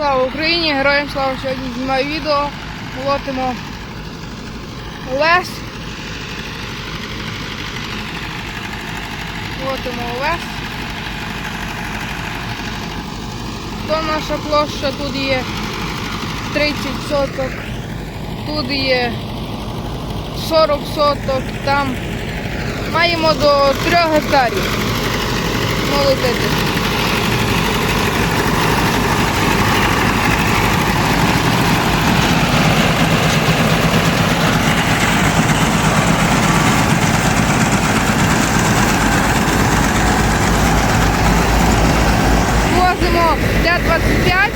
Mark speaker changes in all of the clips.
Speaker 1: Слава Україні! Героям слава! Сьогодні знімаю відео. Лотимо лес. Лотимо лес. То наша площа, тут є 30 соток, тут є 40 соток, там маємо до 3 гектарів молотити. Возимо Д-25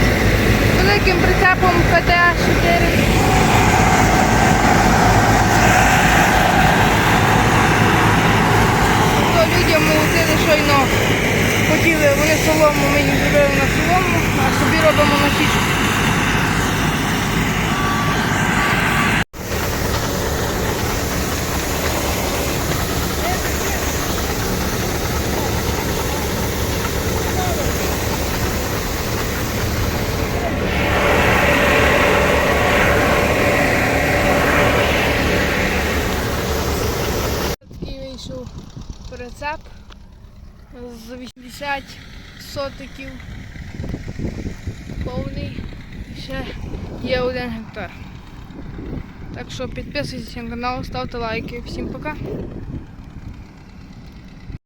Speaker 1: великим прицепом ПТ-4. То людям молотили щойно хотіли, вони солому, ми їм зробили на солому, прицеп з 80 сотиків повний. І ще є один гектар. Так що підписуйтесь на канал, ставте лайки. Всім пока.